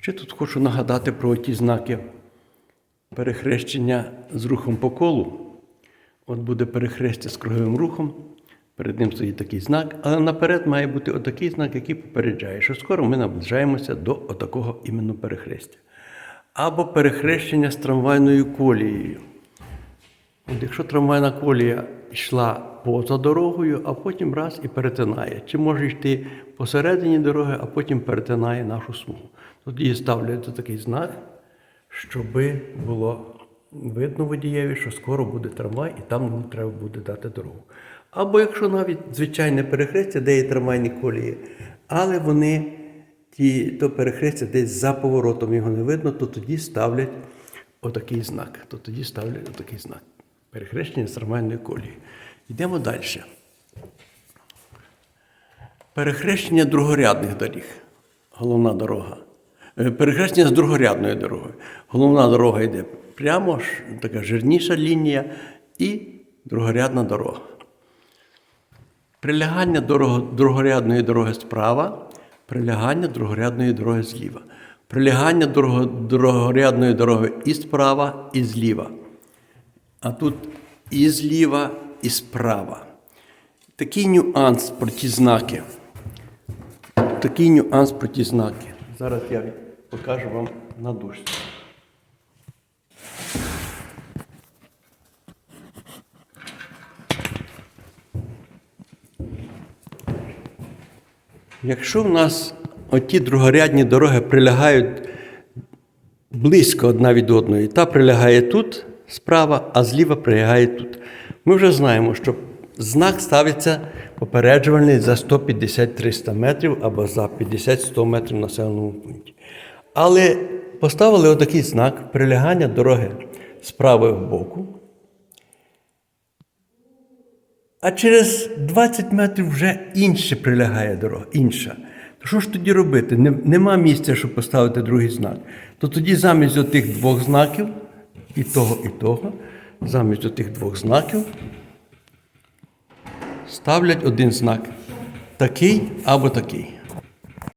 Ще тут хочу нагадати про ті знаки перехрещення з рухом по колу. От буде перехрестя з круговим рухом, перед ним стоїть такий знак, але наперед має бути отакий знак, який попереджає, що скоро ми наближаємося до отакого іменно перехрестя. Або перехрещення з трамвайною колією. От якщо трамвайна колія йшла поза дорогою, а потім раз і перетинає. Чи може йти посередині дороги, а потім перетинає нашу смугу. Тоді ставлять такий знак, щоб було видно водієві, що скоро буде трамвай, і там треба буде дати дорогу. Або якщо навіть звичайне перехрестя, де є трамвайні колії, але вони ті, то перехрестя десь за поворотом його не видно, то тоді ставлять отакий знак. То тоді ставлять отакий знак. Перехрещення з трамвайної колії. Йдемо далі. Перехрещення другорядних доріг. Головна дорога. Е, Перехрещення з другорядною дорогою. Головна дорога йде прямо, така жирніша лінія і другорядна дорога. Прилягання другорядної дороги справа, прилягання другорядної дороги зліва. Прилягання другорядної дороги і справа, і зліва. А тут і зліва, і справа. Такий нюанс про ті знаки. Такий нюанс про ті знаки. Зараз я покажу вам на дужці. Якщо в нас оті другорядні дороги прилягають близько одна від одної, та прилягає тут справа, а зліва прилягає тут. Ми вже знаємо, що знак ставиться попереджувальний за 150-300 метрів або за 50-100 метрів населеному пункті. Але поставили отакий знак прилягання дороги з правого боку. А через 20 метрів вже інше прилягає дорога, інша. То що ж тоді робити? Нема місця, щоб поставити другий знак. То тоді замість отих двох знаків, і того, і того, замість отих двох знаків ставлять один знак. Такий або такий.